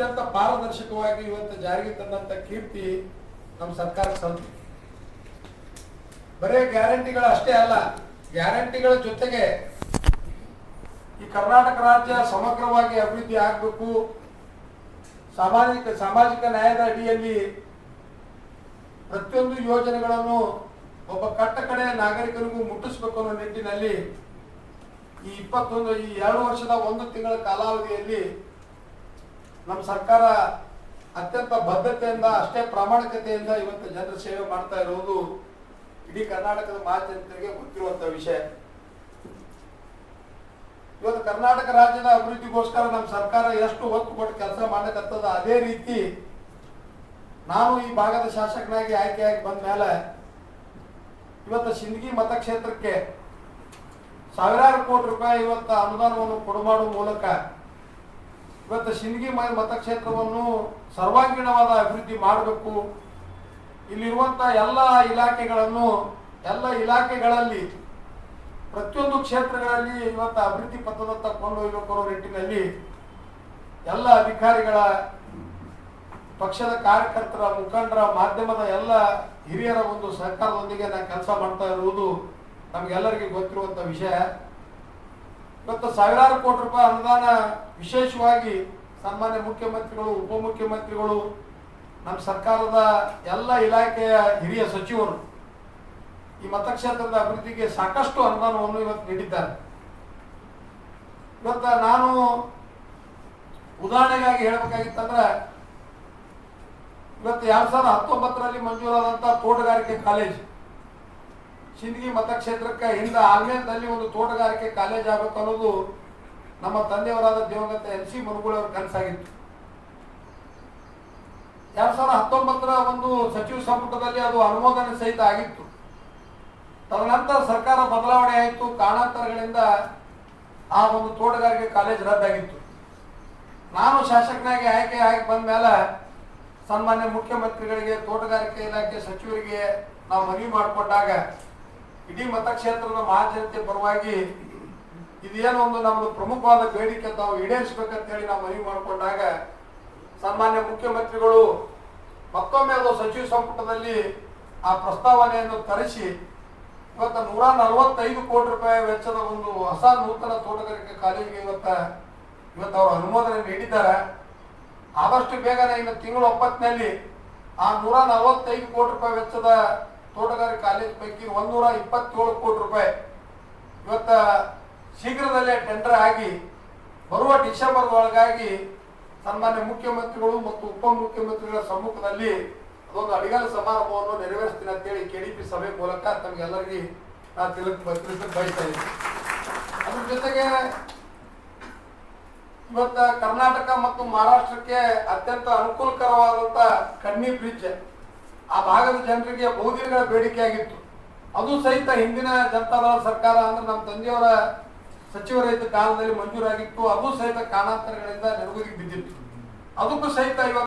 ಅತ್ಯಂತ ಪಾರದರ್ಶಕವಾಗಿ ಇವತ್ತು ಜಾರಿಗೆ ತಂದಂತ ಕೀರ್ತಿ ನಮ್ಮ ಸರ್ಕಾರಕ್ಕೆ ಸಲ್ತಿ. ಬರೇ ಗ್ಯಾರಂಟಿಗಳು ಅಷ್ಟೇ ಅಲ್ಲ, ಗ್ಯಾರಂಟಿಗಳ ಜೊತೆಗೆ ಈ ಕರ್ನಾಟಕ ರಾಜ್ಯ ಸಮಗ್ರವಾಗಿ ಅಭಿವೃದ್ಧಿ ಆಗಬೇಕು. ಸಾಮಾಜಿಕ ಸಾಮಾಜಿಕ ನ್ಯಾಯದ ಅಡಿಯಲ್ಲಿ ಪ್ರತಿಯೊಂದು ಯೋಜನೆಗಳನ್ನು ಒಬ್ಬ ಕಟ್ಟ ಕಡೆ ನಾಗರಿಕರಿಗೂ ಮುಟ್ಟಿಸಬೇಕು ಅನ್ನೋ ನಿಟ್ಟಿನಲ್ಲಿ ಈ ಇಪ್ಪತ್ತೊಂದು, ಈ ಎರಡು ವರ್ಷದ ಒಂದು ತಿಂಗಳ ಕಾಲಾವಧಿಯಲ್ಲಿ ನಮ್ಮ ಸರ್ಕಾರ ಅತ್ಯಂತ ಬದ್ಧತೆಯಿಂದ ಅಷ್ಟೇ ಪ್ರಾಮಾಣಿಕತೆಯಿಂದ ಇವತ್ತು ಜನರ ಸೇವೆ ಮಾಡ್ತಾ ಇರುವುದು ಇಡೀ ಕರ್ನಾಟಕದ ಮಹಾಜನತೆಗೆ ಗೊತ್ತಿರುವಂಥ ವಿಷಯ. ಇವತ್ತು ಕರ್ನಾಟಕ ರಾಜ್ಯದ ಅಭಿವೃದ್ಧಿಗೋಸ್ಕರ ನಮ್ಮ ಸರ್ಕಾರ ಎಷ್ಟು ಒತ್ತು ಕೊಟ್ಟು ಕೆಲಸ ಮಾಡಕತ್ತದ ಅದೇ ರೀತಿ ನಾನು ಈ ಭಾಗದ ಶಾಸಕನಾಗಿ ಆಯ್ಕೆಯಾಗಿ ಬಂದ ಮೇಲೆ ಇವತ್ತು ಸಿಂದಗಿ ಮತಕ್ಷೇತ್ರಕ್ಕೆ ಸಾವಿರಾರು ಕೋಟಿ ರೂಪಾಯಿ ಇವತ್ತು ಅನುದಾನವನ್ನು ಕೊಡು ಮಾಡುವ ಮೂಲಕ ಇವತ್ತು ಶಿಂದಗಿ ಮ- ಮತಕ್ಷೇತ್ರವನ್ನು ಸರ್ವಾಂಗೀಣವಾದ ಅಭಿವೃದ್ಧಿ ಮಾಡಬೇಕು. ಇಲ್ಲಿರುವಂತ ಎಲ್ಲ ಇಲಾಖೆಗಳನ್ನು, ಎಲ್ಲ ಇಲಾಖೆಗಳಲ್ಲಿ, ಪ್ರತಿಯೊಂದು ಕ್ಷೇತ್ರಗಳಲ್ಲಿ ಇವತ್ತು ಅಭಿವೃದ್ಧಿ ಪಥದತ್ತ ಕೊಂಡೊಯ್ಬೇಕು ನಿಟ್ಟಿನಲ್ಲಿ ಎಲ್ಲ ಅಧಿಕಾರಿಗಳ, ಪಕ್ಷದ ಕಾರ್ಯಕರ್ತರ ಮುಖಂಡರ ಮಾಧ್ಯಮದ ಎಲ್ಲ ಹಿರಿಯರ ಒಂದು ಸರ್ಕಾರದೊಂದಿಗೆ ನಾನು ಕೆಲಸ ಮಾಡ್ತಾ ಇರುವುದು ನಮಗೆಲ್ಲರಿಗೂ ಗೊತ್ತಿರುವಂಥ ವಿಷಯ. ಇವತ್ತು ಸಾವಿರಾರು ಕೋಟಿ ರೂಪಾಯಿ ಅನುದಾನ ವಿಶೇಷವಾಗಿ ಸಾಮಾನ್ಯ ಮುಖ್ಯಮಂತ್ರಿಗಳು, ಉಪಮುಖ್ಯಮಂತ್ರಿಗಳು, ನಮ್ಮ ಸರ್ಕಾರದ ಎಲ್ಲ ಇಲಾಖೆಯ ಹಿರಿಯ ಸಚಿವರು ಈ ಮತಕ್ಷೇತ್ರದ ಅಭಿವೃದ್ಧಿಗೆ ಸಾಕಷ್ಟು ಅನುದಾನವನ್ನು ಇವತ್ತು ನೀಡಿದ್ದಾರೆ. ಇವತ್ತು ನಾನು ಉದಾಹರಣೆಗಾಗಿ ಹೇಳಬೇಕಾಗಿತ್ತಂದ್ರೆ, ಇವತ್ತು ಎರಡು ಸಾವಿರದ ಹತ್ತೊಂಬತ್ತರಲ್ಲಿ ಮಂಜೂರಾದಂಥ ತೋಟಗಾರಿಕೆ ಕಾಲೇಜ್ ಸಿಂದಗಿ ಮತಕ್ಷೇತ್ರಕ್ಕೆ ಹಿಂದೆ ಆಲ್ಮೇಲ್ನಲ್ಲಿ ಒಂದು ತೋಟಗಾರಿಕೆ ಕಾಲೇಜ್ ಆಗಬೇಕು ಅನ್ನೋದು ನಮ್ಮ ತಂದೆಯವರಾದ ದಿವಂಗತ ಎನ್ ಸಿ ಮುರುಗುಳವ್ರ ಕನಸಾಗಿತ್ತು. ಎರಡ್ ಸಾವಿರದ ಹತ್ತೊಂಬತ್ತರ ಒಂದು ಸಚಿವ ಸಂಪುಟದಲ್ಲಿ ಅದು ಅನುಮೋದನೆ ಸಹಿತ ಆಗಿತ್ತು. ತದನಂತರ ಸರ್ಕಾರ ಬದಲಾವಣೆ ಆಯಿತು, ಕಾರಣಾಂತರಗಳಿಂದ ಆ ಒಂದು ತೋಟಗಾರಿಕೆ ಕಾಲೇಜ್ ರದ್ದಾಗಿತ್ತು. ನಾನು ಶಾಸಕನಾಗಿ ಆಯ್ಕೆ ಆಗಿ ಬಂದ ಮೇಲೆ ಸನ್ಮಾನ್ಯ ಮುಖ್ಯಮಂತ್ರಿಗಳಿಗೆ, ತೋಟಗಾರಿಕೆ ಇಲಾಖೆ ಸಚಿವರಿಗೆ ನಾವು ಮನವಿ ಮಾಡಿಕೊಂಡಾಗ ಇಡೀ ಮತಕ್ಷೇತ್ರದ ಮಹಾಜನತೆ ಪರವಾಗಿ ಇದೇನೋ ಒಂದು ನಮ್ದು ಪ್ರಮುಖವಾದ ಬೇಡಿಕೆ ತಾವು ಈಡೇರಿಸಬೇಕಂತ ಹೇಳಿ ನಾವು ಮನವಿ ಮಾಡಿಕೊಂಡಾಗ ಸನ್ಮಾನ್ಯ ಮುಖ್ಯಮಂತ್ರಿಗಳು ಮತ್ತೊಮ್ಮೆ ಅದು ಸಚಿವ ಸಂಪುಟದಲ್ಲಿ ಆ ಪ್ರಸ್ತಾವನೆಯನ್ನು ತರಿಸಿ ಇವತ್ತು ನೂರ ನಲವತ್ತೈದು ಕೋಟಿ ರೂಪಾಯಿ ವೆಚ್ಚದ ಒಂದು ಹೊಸ ನೂತನ ತೋಟಗಾರಿಕೆ ಕಾಲೇಜಿಗೆ ಇವತ್ತ ಇವತ್ತು ಅವರು ಅನುಮೋದನೆ ನೀಡಿದ್ದಾರೆ. ಆದಷ್ಟು ಬೇಗನೆ ಇನ್ನು ತಿಂಗಳು ಒಪ್ಪತ್ತಿನಲ್ಲಿ ಆ ನೂರ ನಲವತ್ತೈದು ಕೋಟಿ ರೂಪಾಯಿ ವೆಚ್ಚದ ತೋಟಗಾರಿಕೆ ಕಾಲೇಜ್ ಪೈಕಿ ಒಂದೂರ ಇಪ್ಪತ್ತೇಳು ಕೋಟಿ ರೂಪಾಯಿ. ಇವತ್ತ ಶೀಘ್ರದಲ್ಲೇ ಟೆಂಡರ್ ಆಗಿ, ಬರುವ ಡಿಸೆಂಬರ್ ಒಳಗಾಗಿ ಸನ್ಮಾನ್ಯ ಮುಖ್ಯಮಂತ್ರಿಗಳು ಮತ್ತು ಉಪಮುಖ್ಯಮಂತ್ರಿಗಳ ಸಮ್ಮುಖದಲ್ಲಿ ಅದೊಂದು ಅಡಿಗಲ ಸಮಾರಂಭವನ್ನು ನೆರವೇರಿಸ್ತೀನಿ ಅಂತೇಳಿ ಕೆಡಿಪಿ ಸಭೆ ಮೂಲಕ ತಮಗೆಲ್ಲರಿಗೆ ನಾನು ತಿಳಿಸಕ್ಕೆ ಬಯಸ್ತಾ ಇದ್ದೀನಿ. ಅದ್ರ ಜೊತೆಗೆ ಇವತ್ತ ಕರ್ನಾಟಕ ಮತ್ತು ಮಹಾರಾಷ್ಟ್ರಕ್ಕೆ ಅತ್ಯಂತ ಅನುಕೂಲಕರವಾದಂತ ಕಣ್ಣಿ ಬ್ರಿಡ್ಜ್ ಆ ಭಾಗದ ಜನರಿಗೆ ಬಹುದಿನಗಳ ಬೇಡಿಕೆಯಾಗಿತ್ತು ಅದು ಸಹಿತ ಹಿಂದಿನ ಜನತಾದಳ ಸರ್ಕಾರ ಅಂದ್ರೆ ನಮ್ಮ ತಂದೆಯವರ ಸಚಿವರಿದ್ದ ಕಾಲದಲ್ಲಿ ಮಂಜೂರಾಗಿತ್ತು. ಅದು ಸಹಿತ ಕಾರಣಾಂತರಗಳಿಂದ ನೆರವಿಗೆ ಬಿದ್ದಿತ್ತು. ಅದಕ್ಕೂ ಸಹಿತ ಇವತ್ತು